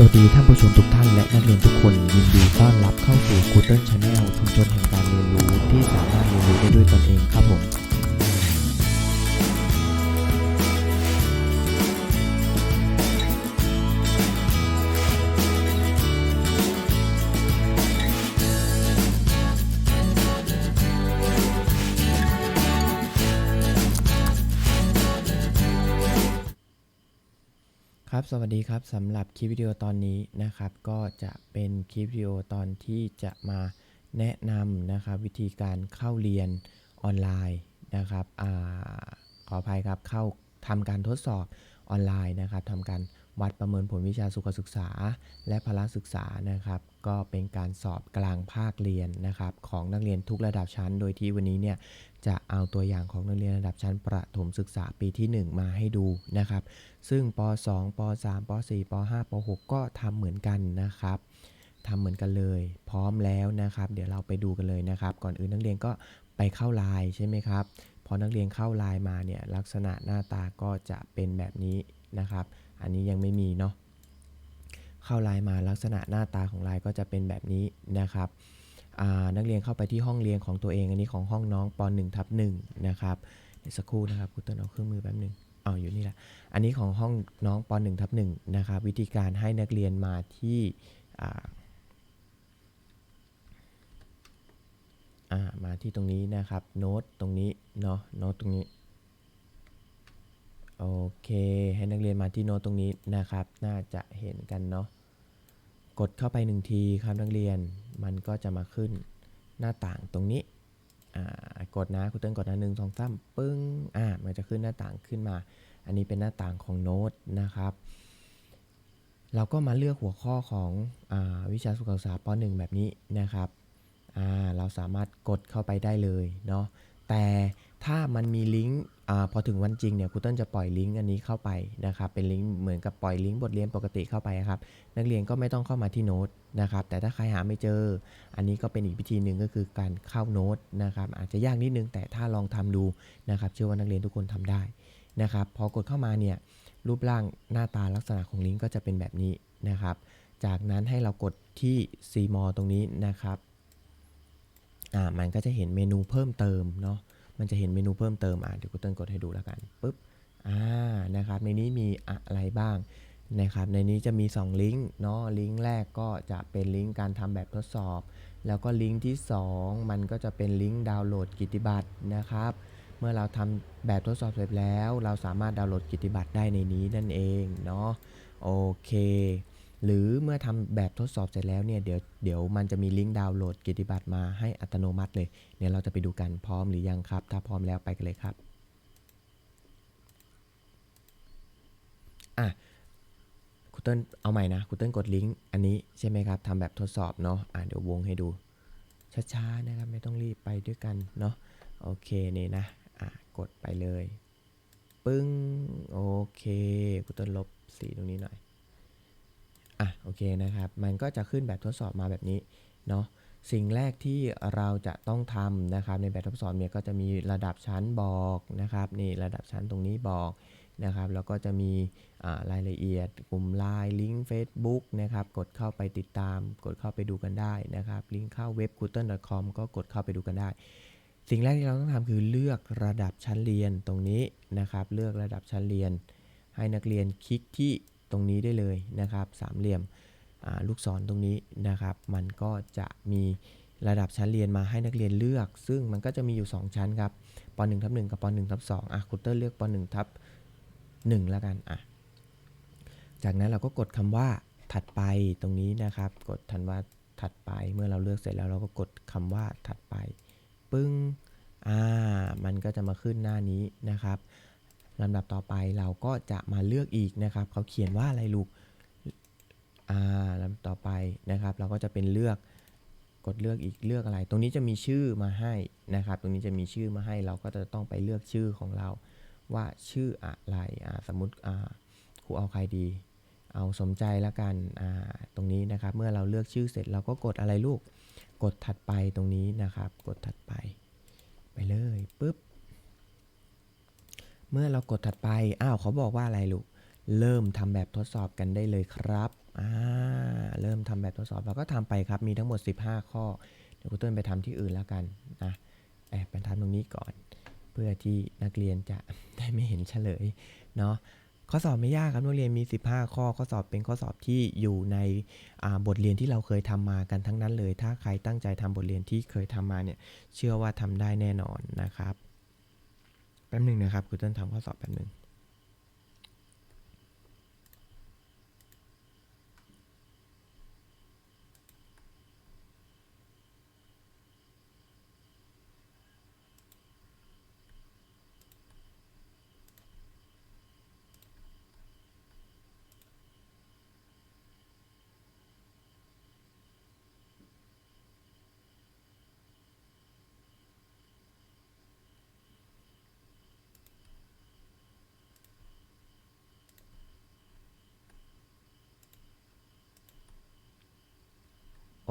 สวัสดีท่านผู้ชมทุกท่านและนักเรียนทุกคนยินดีต้อนรับเข้าสู่ g o o d l e Channel ชุมชนแห่งการเรียนรู้ที่สามารถเรียนรู้ได้ด้วยตนเองครับผม ครับ สวัสดีครับสำหรับคลิปวิดีโอตอนนี้นะครับ ก็จะเป็นคลิปวิดีโอตอนที่จะมาแนะนำนะครับวิธีการเข้าเรียนออนไลน์นะครับอขออภัยครับเข้าทำการทดสอบออนไลน์นะครับทำการ วัดประเมินผลวิชาสุขศึกษา และพละศึกษานะครับ ก็เป็นการสอบกลางภาคเรียนนะครับ ของนักเรียนทุกระดับชั้น โดยที่วันนี้เนี่ยจะเอาตัวอย่างของนักเรียนระดับชั้นประถมศึกษาปีที่ 1 มาให้ดูนะครับ ซึ่งป 2 ป 3 ป 4 ป 5 ป 6 ก็ทำเหมือนกันนะครับทำเหมือนกันเลย พร้อมแล้วนะครับ เดี๋ยวเราไปดูกันเลยนะครับ ก่อนอื่นนักเรียนก็ไปเข้าไลน์ใช่ไหมครับพอนักเรียนเข้าไลน์มาเนี่ยลักษณะหน้าตาก็จะเป็นแบบนี้นะครับ อันนี้ยังไม่มีเนาะเข้าไลน์มาลักษณะหน้าตาของไลน์ก็จะเป็นแบบนี้นะครับนักเรียนเข้าไปที่ห้องเรียนของตัวเอง อันนี้ของห้องน้องป .1 ทับ1นะครับเดี๋ยวสักครู่นะครับคุณเติ้ลเอาเครื่องมือแป๊บหนึ่งอ๋ออยู่นี่แหละอันนี้ของห้องน้องป .1 ทับ1นะครับวิธีการให้นักเรียนมาที่มาที่ตรงนี้นะครับโน้ตตรงนี้เนาะโน้ตตรงนี้ โอเคให้นักเรียนมาที่โน้ตตรงนี้นะครับ น่าจะเห็นกันเนาะกดเข้าไปหนึ่งทีครับนักเรียนมันก็จะมาขึ้นหน้าต่างตรงนี้กดนะคุณเติ้ลกดนะหนึ่งสองสามปึ้งอ่ามันจะขึ้นหน้าต่างขึ้นมา อันนี้เป็นหน้าต่างของโน้ตนะครับ เราก็มาเลือกหัวข้อของอวิชาสุขศึกษาป .1 แบบนี้นะครับเราสามารถกดเข้าไปได้เลยเนาะแต่ ถ้ามันมีลิงก์พอถึงวันจริงเนี่ยครูเต้นจะปล่อยลิงก์อันนี้เข้าไปนะครับเป็นลิงก์เหมือนกับปล่อยลิงก์บทเรียนปกติเข้าไปครับนักเรียนก็ไม่ต้องเข้ามาที่โน้ตนะครับแต่ถ้าใครหาไม่เจอ อันนี้ก็เป็นอีกวิธีหนึ่งก็คือการเข้าโน้ตนะครับอาจจะยากนิดนึงแต่ถ้าลองทำดูนะครับเชื่อว่านักเรียนทุกคนทำได้นะครับพอกดเข้ามาเนี่ยรูปร่างหน้าตาลักษณะของลิงก์ก็จะเป็นแบบนี้นะครับจากนั้นให้เรากดที่ CMO ตรงนี้นะครับอ่ามันก็จะเห็นเมนูเพิ่มเติมเนาะ มันจะเห็นเมนูเพิ่มเติมอ่าเดี๋ยวกูเติ้ลกดให้ดูแล้วกันปุ๊บอ่านะครับในนี้มีอะไรบ้างนะครับในนี้จะมี 2 ลิงก์เนาะลิงก์แรกก็จะเป็นลิงก์การทำแบบทดสอบ แล้วก็ลิงก์ที่ 2 มันก็จะเป็นลิงก์ดาวน์โหลดกิติบัตรนะครับเมื่อเราทำแบบทดสอบเสร็จแล้ว เราสามารถดาวน์โหลดกิตติบัตรได้ในนี้นั่นเองเนาะโอเค หรือเมื่อทำแบบทดสอบเสร็จแล้วเนี่ยเดี๋ยวเดี๋ยวมันจะมีลิงก์ดาวน์โหลดกิติบัตรมาให้อัตโนมัติเลยเดี๋ยวเราจะไปดูกันพร้อมหรือยังครับ ถ้าพร้อมแล้วไปกันเลยครับอะครูเติ้ลเอาใหม่นะครูเติ้ลกดลิงก์อันนี้ใช่ไหมครับทำแบบทดสอบเนาะอะเดี๋ยววงให้ดูช้าๆนะครับไม่ต้องรีบไปด้วยกันเนาะโอเคนี่นะอะกดไปเลย ปึ้งโอเคครูเติ้ลลบสีตรงนี้หน่อย อะโอเคนะครับ มันก็จะขึ้นแบบทดสอบมาแบบนี้เนาะสิ่งแรกที่เราจะต้องทำนะครับในแบบทดสอบเนี่ยก็จะมีระดับชั้นบอกนะครับนี่ระดับชั้นตรงนี้บอกนะครับแล้วก็จะมีรายละเอียดกลุ่มไลน์ลิงก์ Facebook นะครับกดเข้าไปติดตาม กดเข้าไปดูกันได้นะครับลิงก์เข้าเว็บ g o o g l e c o m ก็กดเข้าไปดูกันได้ สิ่งแรกที่เราต้องทำคือเลือกระดับชั้นเรียนตรงนี้นะครับเลือกระดับชั้นเรียน ให้นักเรียนคลิกที่ ตรงนี้ได้เลยนะครับ สามเหลี่ยมลูกศรตรงนี้นะครับ มันก็จะมีระดับชั้นเรียนมาให้นักเรียนเลือก ซึ่งมันก็จะมีอยู่ 2 ชั้นครับป .1 ทับ1กับป .1 ทับ2อะครูเตอร์เลือกป .1 ทับ1แล้วกันอะจากนั้นเราก็กดคำว่าถัดไปตรงนี้นะครับ กดทันว่าถัดไปเมื่อเราเลือกเสร็จแล้วเราก็กดคำว่าถัดไป ปึ้งอ่ามันก็จะมาขึ้นหน้านี้นะครับ ลำดับต่อไปเราก็จะมาเลือกอีกนะครับ เขาเขียนว่าอะไรลูก อ่าลำดับต่อไปนะครับ เราก็จะเป็นเลือกกดเลือกอีกเลือกอะไร ตรงนี้จะมีชื่อมาให้นะครับ ตรงนี้จะมีชื่อมาให้ เราก็จะต้องไปเลือกชื่อของเรา ว่าชื่ออะไร อ่า สมมุติ อ่าครูเอาใครดี เอาสมใจแล้วกัน อ่า ตรงนี้นะครับ เมื่อเราเลือกชื่อเสร็จเราก็กดอะไรลูก กดถัดไปตรงนี้นะครับ กดถัดไป ไปเลยปุ๊บ เมื่อเรากดถัดไป อ้าวเขาบอกว่าอะไรลูก เริ่มทำแบบทดสอบกันได้เลยครับ อ่า เริ่มทำแบบทดสอบเราก็ทำไปครับ มีทั้งหมด 15 ข้อ เดี๋ยวครูเติ้ลไปทำที่อื่นแล้วกันนะแอบไปทำตรงนี้ก่อน เพื่อที่นักเรียนจะได้ไม่เห็นเฉลย เนาะข้อสอบไม่ยากครับนักเรียนมี 15 ข้อ ข้อสอบเป็นข้อสอบที่อยู่ในบทเรียนที่เราเคยทำมากันทั้งนั้นเลย ถ้าใครตั้งใจทำบทเรียนที่เคยทำมาเนี่ย เชื่อว่าทำได้แน่นอนนะครับ แป๊บหนึ่งนะครับคือเติ้ลทำข้อสอบแป๊บหนึ่ง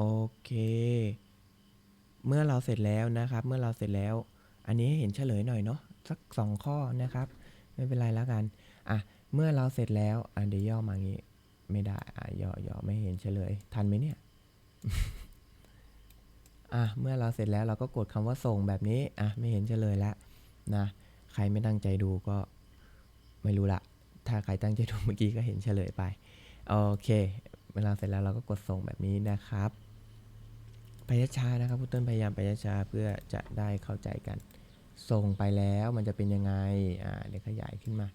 โอเค เมื่อเราเสร็จแล้วนะครับ เมื่อเราเสร็จแล้ว อันนี้ให้เห็นเฉลยหน่อยเนาะสักสองข้อนะครับ ไม่เป็นไรแล้วกัน อะ เมื่อเราเสร็จแล้วอะเดี๋ยวย่อมางี้ ไม่ได้ อะย่อย่อไม่เห็นเฉลย ทันไหมเนี่ย อะ เมื่อเราเสร็จแล้วเราก็กดคำว่าส่งแบบนี้ อะ ไม่เห็นเฉลยแล้วนะ ใครไม่ตั้งใจดูก็ไม่รู้ละ ถ้าใครตั้งใจดูเมื่อกี้ก็เห็นเฉลยไป โอเค เวลาเสร็จแล้วเราก็กดส่งแบบนี้นะครับ ไปช้าๆนะครับพุตเติ้ลพยายามไปช้าๆเพื่อจะได้เข้าใจกัน ส่งไปแล้วมันจะเป็นยังไงอ่าเดี๋ยวขยายขึ้นมา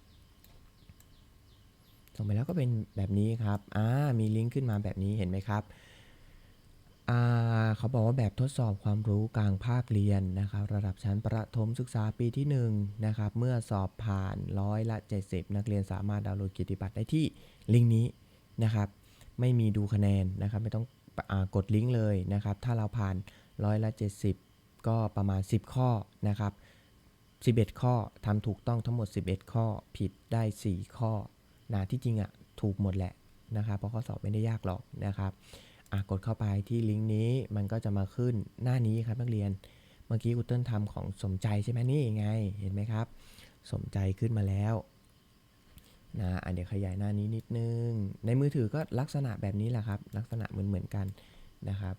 ส่งไปแล้วก็เป็นแบบนี้ครับอ่ามีลิงก์ขึ้นมาแบบนี้เห็นไหมครับอ่าเขาบอกว่าแบบทดสอบความรู้กลางภาคเรียนนะครับระดับชั้นประถมศึกษาปีที่1นะครับเมื่อสอบผ่านร้อยละ 70 นักเรียนสามารถดาวน์โหลดกิตติบัตรได้ที่ลิงก์นี้นะครับ ไม่มีดูคะแนนนะครับไม่ต้อง กดลิงก์เลยนะครับ ถ้าเราผ่านร้อยละ 70 ก็ประมาณ 10 ข้อนะครับ 11 ข้อทำถูกต้องทั้งหมด 11 ข้อผิดได้ 4 ข้อนะที่จริงอะ่ะถูกหมดแหละนะครับ เพราะข้อสอบไม่ได้ยากหรอกนะครับกดเข้าไปที่ลิงก์นี้มันก็จะมาขึ้นหน้านี้ครับนักเรียน เมื่อกี้กูเติ้ลทำของสมใจใช่ไหมนี่ไงเห็นไหมครับ สมใจขึ้นมาแล้ว นะอะเดี๋ยวขยายหน้านี้นิดนึง ในมือถือก็ลักษณะแบบนี้แหละครับ ลักษณะเหมือนเหมือนกันนะครับ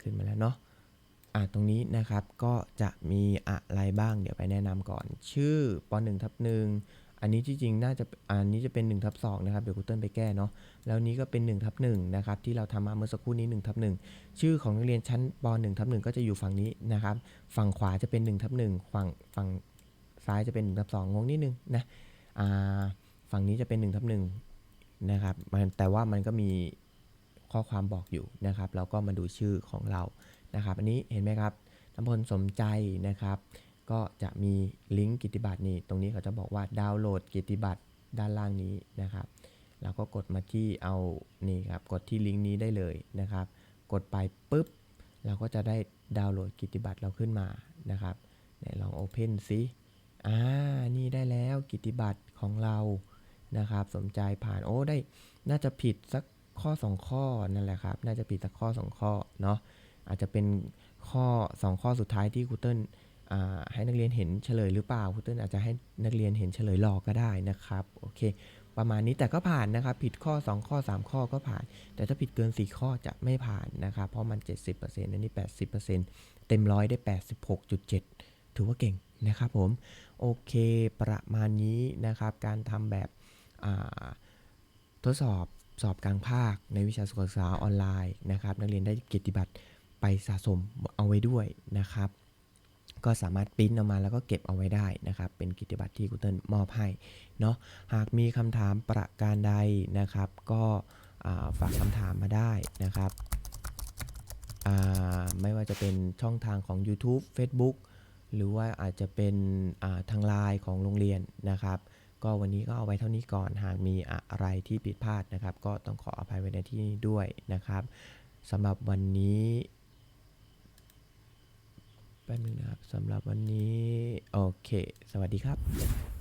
ขึ้นมาแล้วเนาะอะตรงนี้นะครับก็จะมีอะไรบ้างเดี๋ยวไปแนะนำก่อน ชื่อป .1 ทับ1อันนี้ที่จริงน่าจะอันนี้จะเป็น1ทับ2นะครับเดี๋ยวกูเติ้ลไปแก้เนาะแล้วนี้ก็เป็น1ทับ1นะครับที่เราทำมาเมื่อสักครู่นี้1ทับ1ชื่อของนักเรียนชั้นป .1 ทับ1ก็จะอยู่ฝั่งนี้นะครับฝั่งขวาจะเป็น1ทับ1ฝั่งฝั่งซ้ายจะเป็น1ทับ2งงนิดนึงนะ ฝั่งนี้จะเป็น1ทับ1นะครับมันแต่ว่ามันก็มีข้อความบอกอยู่นะครับเราก็มาดูชื่อของเรานะครับ อันนี้เห็นไหมครับน้ำพลสมใจนะครับ ก็จะมีลิงก์กิตติบัตรนี่ตรงนี้เขาจะบอกว่าดาวน์โหลดกิตติบัตรด้านล่างนี้นะครับเราก็กดมาที่เอานี่ครับกดที่ลิงก์นี้ได้เลยนะครับ กดไปปุ๊บเราก็จะได้ดาวน์โหลดกิตติบัตรเราขึ้นมานะครับลองโอเพนซิ อ่า นี่ได้แล้วกิตติบัตรของเรานะครับ สมใจผ่าน โอ้ ได้ น่าจะผิดสักข้อ 2 ข้อนั่นแหละครับ น่าจะผิดสักข้อ 2 ข้อเนาะ อาจจะเป็นข้อ 2 ข้อสุดท้ายที่ครูเติ้ลให้นักเรียนเห็นเฉลยหรือเปล่าครูเติ้ลอาจจะให้นักเรียนเห็นเฉลยหลอกก็ได้นะครับ โอเค ประมาณนี้แต่ก็ผ่านนะครับ ผิดข้อ 2 ข้อ 3 ข้อก็ผ่าน แต่ถ้าผิดเกิน 4 ข้อจะไม่ผ่านนะครับ เพราะมัน 70%อันนี้ 80%เต็มร้อยได้ 86.7 ถือว่าเก่ง นะครับผม โอเคประมาณนี้นะครับ การทำแบบทดสอบสอบกลางภาคในวิชาสุขศึกษาออนไลน์นะครับ นักเรียนได้เกียรติบัตรไปสะสมเอาไว้ด้วยนะครับ ก็สามารถปริ้นออกมาแล้วก็เก็บเอาไว้ได้นะครับ เป็นกิตติบัตรที่คุณเติ้ลมอบให้เนาะหากมีคำถามประการใดนะครับ ก็ฝากคำถามมาได้นะครับ ไม่ว่าจะเป็นช่องทางของ YouTube Facebook หรือว่าอาจจะเป็นทางไลน์ของโรงเรียนนะครับ ก็วันนี้ก็เอาไว้เท่านี้ก่อนหากมีอะไรที่ผิดพลาดนะครับ ก็ต้องขออภัยไว้ในที่นี้ด้วยนะครับสำหรับวันนี้แป๊บนึงนะครับสำหรับวันนี้ โอเค สวัสดีครับ